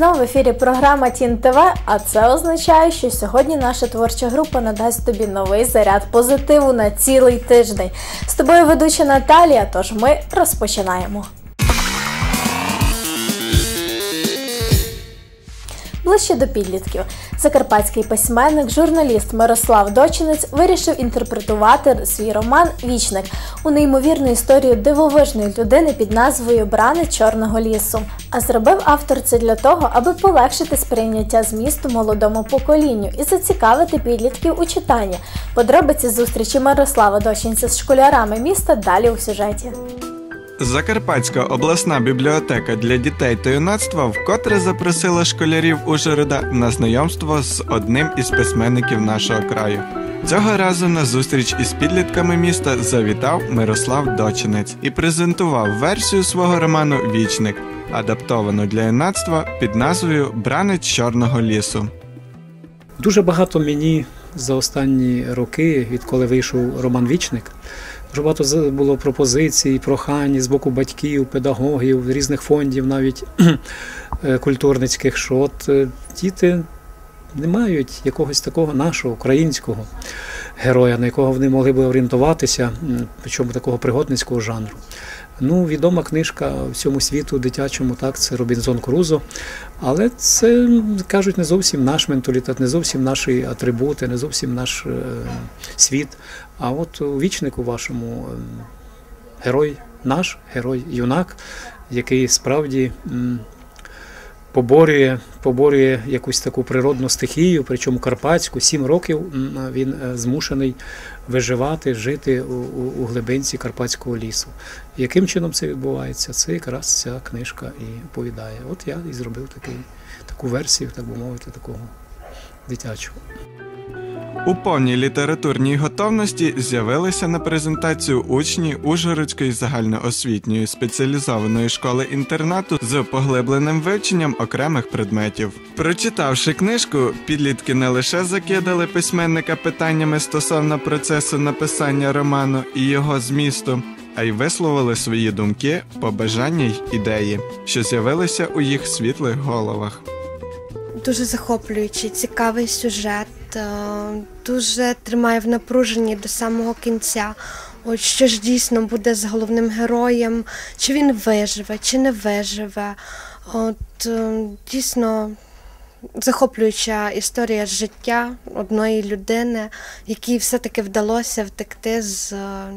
знову в ефірі програма Тін ТВ, а це означає, що сьогодні наша творча група надасть тобі новий заряд позитиву на цілий тиждень. З тобою ведуча Наталія, тож ми розпочинаємо. Ближче до підлітків. Закарпатський письменник, журналіст Мирослав Дочинець вирішив інтерпретувати свій роман Вічник у неймовірну історію дивовижної людини під назвою Брани Чорного лісу. А зробив автор це для того, аби полегшити сприйняття змісту молодому поколінню і зацікавити підлітків у читанні. Подробиці зустрічі Мирослава Дочинця з школярами міста далі у сюжеті. Закарпатська обласна бібліотека для дітей та юнацтва вкотре запросила школярів Ужгорода на знайомство з одним із письменників нашого краю. Цього разу на зустріч із підлітками міста завітав Мирослав Дочинець і презентував версію свого роману Вічник, адаптовану для юнацтва під назвою Бранець Чорного лісу. Дуже багато мені за останні роки, відколи вийшов роман Вічник. Дуже багато було пропозицій, прохань з боку батьків, педагогів, різних фондів, навіть е, культурницьких, що от е, діти не мають якогось такого нашого українського героя, на якого вони могли би орієнтуватися, причому такого пригодницького жанру. Ну, відома книжка всьому світу дитячому, так, це Робінзон Крузо. Але це кажуть не зовсім наш менталітет, не зовсім наші атрибути, не зовсім наш е, світ. А от у вічнику вашому е, герой наш, герой-юнак, який справді. Поборює поборює якусь таку природну стихію, причому карпатську. Сім років він е, змушений виживати, жити у, у глибинці карпатського лісу. Яким чином це відбувається? Це якраз ця книжка і оповідає. От я і зробив такий, таку версію, так би мовити, такого дитячого. У повній літературній готовності з'явилися на презентацію учні Ужгородської загальноосвітньої спеціалізованої школи інтернату з поглибленим вивченням окремих предметів. Прочитавши книжку, підлітки не лише закидали письменника питаннями стосовно процесу написання роману і його змісту, а й висловили свої думки, побажання й ідеї, що з'явилися у їх світлих головах. Дуже захоплюючий, цікавий сюжет. Е, дуже тримає в напруженні до самого кінця. От що ж дійсно буде з головним героєм, чи він виживе, чи не виживе. От е, дійсно захоплююча історія життя одної людини, якій все-таки вдалося втекти з е,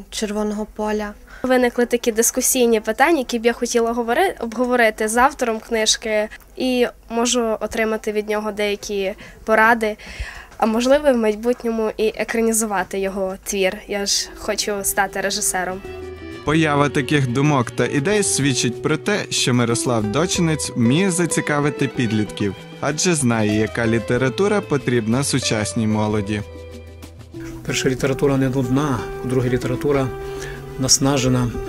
червоного поля. Виникли такі дискусійні питання, які б я хотіла обговорити з автором книжки, і можу отримати від нього деякі поради а можливо в майбутньому і екранізувати його твір. Я ж хочу стати режисером. Поява таких думок та ідей свідчить про те, що Мирослав Дочинець вміє зацікавити підлітків, адже знає, яка література потрібна сучасній молоді. Перша література не нудна, друга література наснажена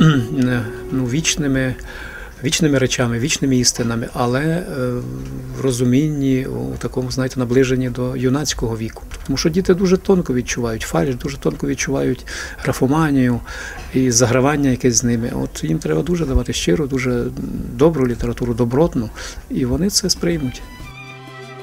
ну, вічними вічними речами, вічними істинами, але е, в розумінні, у такому, знаєте, наближенні до юнацького віку. Тому що діти дуже тонко відчувають фальш, дуже тонко відчувають графоманію і загравання якесь з ними. От їм треба дуже давати щиру, дуже добру літературу, добротну, і вони це сприймуть.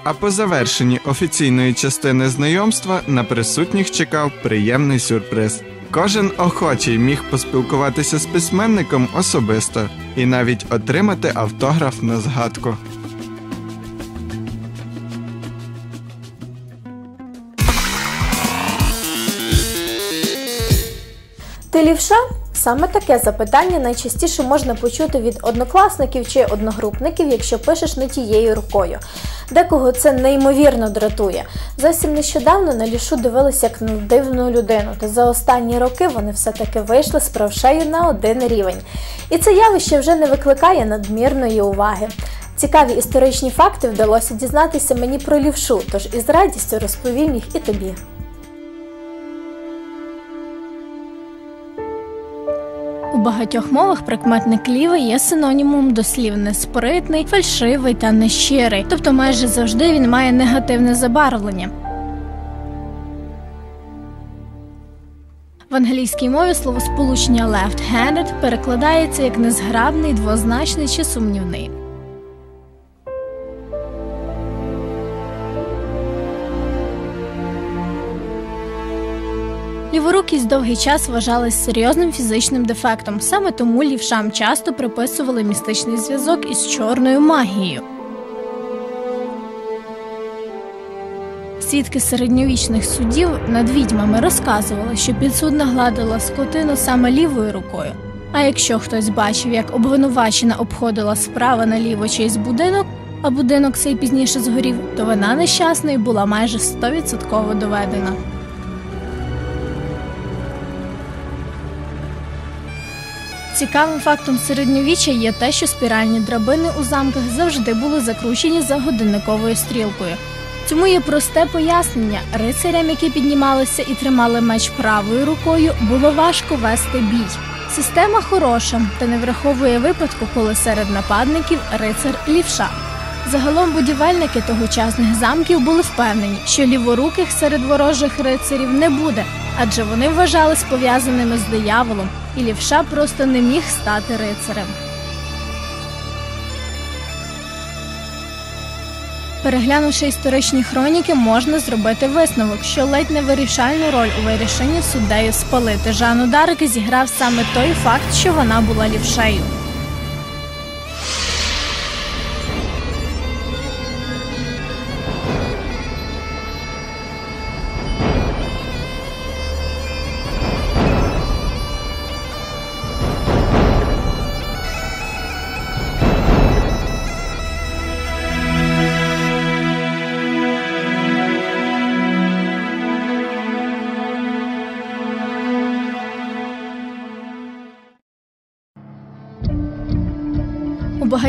А по завершенні офіційної частини знайомства на присутніх чекав приємний сюрприз. Кожен охочий міг поспілкуватися з письменником особисто і навіть отримати автограф на згадку. Ти лівша? Саме таке запитання найчастіше можна почути від однокласників чи одногрупників, якщо пишеш не тією рукою. Декого це неймовірно дратує. Зовсім нещодавно на лішу дивилися як на дивну людину, та за останні роки вони все-таки вийшли з правшею на один рівень. І це явище вже не викликає надмірної уваги. Цікаві історичні факти вдалося дізнатися мені про лівшу, тож із радістю розповім їх і тобі. Багатьох мовах прикметник лівий є синонімом до слів неспритний, фальшивий та нещирий, тобто майже завжди він має негативне забарвлення. В англійській мові словосполучення left-handed перекладається як незграбний, двозначний чи сумнівний. Ліворукість довгий час вважалась серйозним фізичним дефектом, саме тому лівшам часто приписували містичний зв'язок із чорною магією. Свідки середньовічних судів над відьмами розказували, що підсудна гладила скотину саме лівою рукою. А якщо хтось бачив, як обвинувачена обходила справа наліво чийсь будинок, а будинок цей пізніше згорів, то вина нещасної була майже 100% доведена. Цікавим фактом середньовіччя є те, що спіральні драбини у замках завжди були закручені за годинниковою стрілкою. Цьому є просте пояснення: рицарям, які піднімалися і тримали меч правою рукою, було важко вести бій. Система хороша та не враховує випадку, коли серед нападників рицар лівша. Загалом будівельники тогочасних замків були впевнені, що ліворуких серед ворожих рицарів не буде, адже вони вважались пов'язаними з дияволом, і лівша просто не міг стати рицарем. Переглянувши історичні хроніки, можна зробити висновок, що ледь не вирішальну роль у вирішенні суддею спалити Жанну Дарик зіграв саме той факт, що вона була лівшею.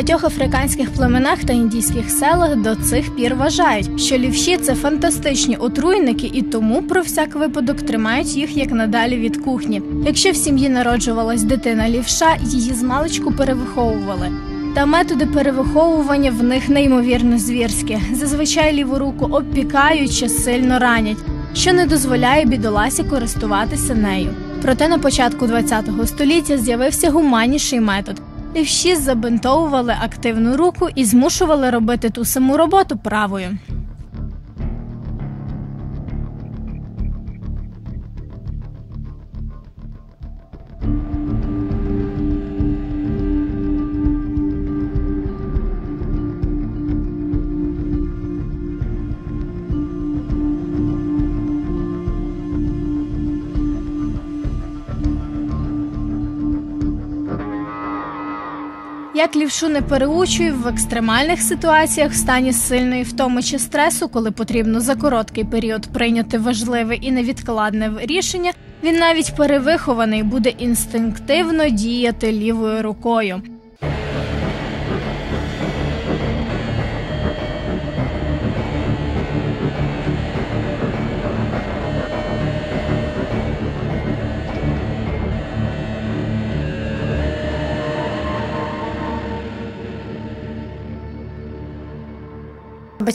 Багатьох африканських племенах та індійських селах до цих пір вважають, що лівші це фантастичні отруйники, і тому про всяк випадок тримають їх як надалі від кухні. Якщо в сім'ї народжувалась дитина лівша, її змалечку перевиховували. Та методи перевиховування в них неймовірно звірські. Зазвичай ліву руку обпікають чи сильно ранять, що не дозволяє бідоласі користуватися нею. Проте на початку ХХ століття з'явився гуманніший метод. Лівші забинтовували активну руку і змушували робити ту саму роботу правою. Як лівшу не переучую в екстремальних ситуаціях в стані сильної втоми чи стресу, коли потрібно за короткий період прийняти важливе і невідкладне рішення, він навіть перевихований буде інстинктивно діяти лівою рукою.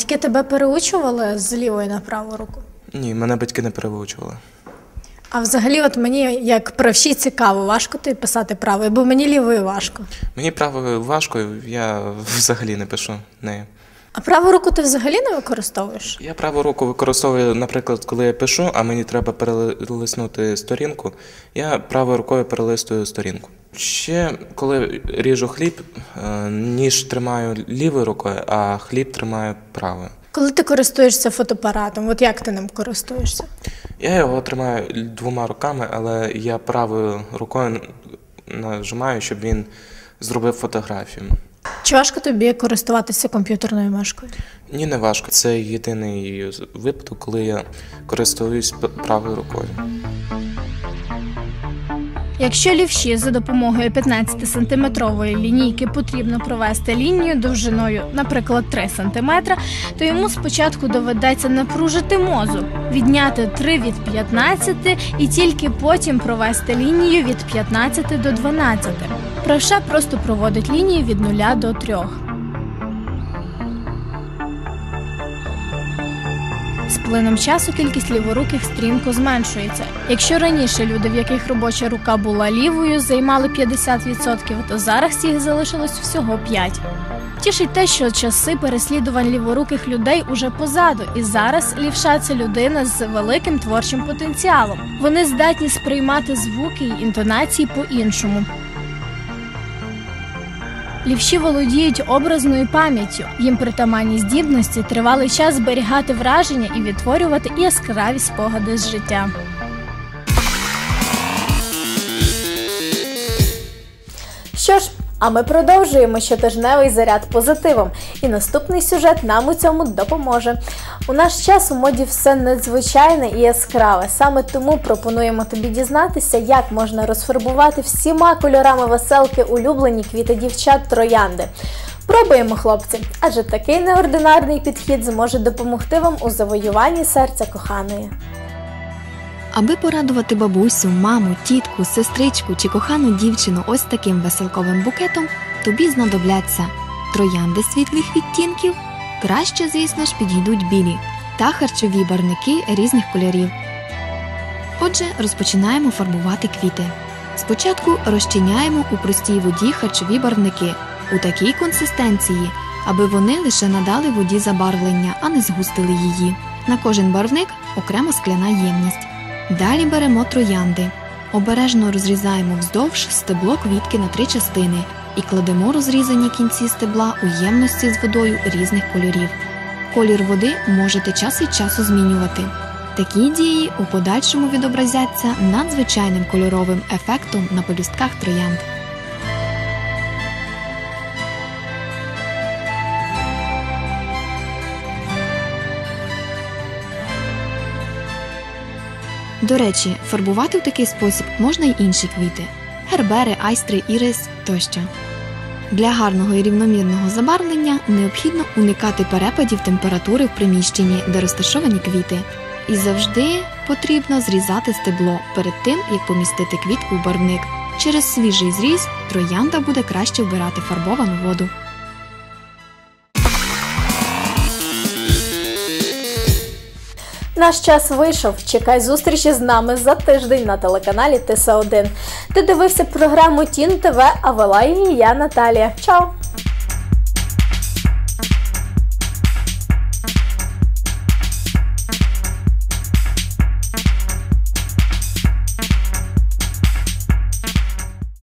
Батьки тебе переучували з лівої на праву руку. Ні, мене батьки не перевчували. А взагалі, от мені як правші цікаво, важко ти писати правою, бо мені лівою важко. Мені право важко, я взагалі не пишу нею. А праву руку ти взагалі не використовуєш? Я праву руку використовую, наприклад, коли я пишу, а мені треба перелиснути сторінку, я правою рукою перелистую сторінку. Ще коли ріжу хліб, е, ніж тримаю лівою рукою, а хліб тримаю правою. Коли ти користуєшся фотоапаратом, от як ти ним користуєшся? Я його тримаю двома руками, але я правою рукою нажимаю, щоб він зробив фотографію. Чи важко тобі користуватися комп'ютерною мишкою? Ні, не важко. Це єдиний випадок, коли я користуюсь правою рукою. Якщо лівші за допомогою 15-сантиметрової лінійки потрібно провести лінію довжиною, наприклад, 3 см, то йому спочатку доведеться напружити мозок, відняти 3 від 15 і тільки потім провести лінію від 15 до 12. Правша просто проводить лінію від 0 до 3. Плином часу кількість ліворуких стрімко зменшується. Якщо раніше люди, в яких робоча рука була лівою, займали 50%, то зараз їх залишилось всього 5%. Тішить те, що часи переслідувань ліворуких людей уже позаду, і зараз лівша це людина з великим творчим потенціалом. Вони здатні сприймати звуки й інтонації по-іншому. Лівші володіють образною пам'яттю. Їм притаманні здібності тривалий час зберігати враження і відтворювати яскраві спогади з життя. А ми продовжуємо щотижневий заряд позитивом, і наступний сюжет нам у цьому допоможе. У наш час у моді все надзвичайне і яскраве. Саме тому пропонуємо тобі дізнатися, як можна розфарбувати всіма кольорами веселки улюблені квіти дівчат троянди. Пробуємо, хлопці, адже такий неординарний підхід зможе допомогти вам у завоюванні серця коханої. Аби порадувати бабусю, маму, тітку, сестричку чи кохану дівчину ось таким веселковим букетом, тобі знадобляться троянди світлих відтінків, краще, звісно ж, підійдуть білі та харчові барники різних кольорів. Отже, розпочинаємо фарбувати квіти. Спочатку розчиняємо у простій воді харчові барвники у такій консистенції, аби вони лише надали воді забарвлення, а не згустили її. На кожен барвник окремо скляна ємність. Далі беремо троянди. Обережно розрізаємо вздовж стебло квітки на три частини і кладемо розрізані кінці стебла у ємності з водою різних кольорів. Колір води можете час від часу змінювати. Такі дії у подальшому відобразяться надзвичайним кольоровим ефектом на полюстках троянд. До речі, фарбувати в такий спосіб можна й інші квіти гербери, айстри, ірис тощо. Для гарного і рівномірного забарвлення необхідно уникати перепадів температури в приміщенні, де розташовані квіти, і завжди потрібно зрізати стебло перед тим, як помістити квітку в барвник. Через свіжий зріз троянда буде краще вбирати фарбовану воду. Наш час вийшов. Чекай зустрічі з нами за тиждень на телеканалі Тиса 1 Ти дивився програму Тін ТВ, а вела її я Наталія. Чао!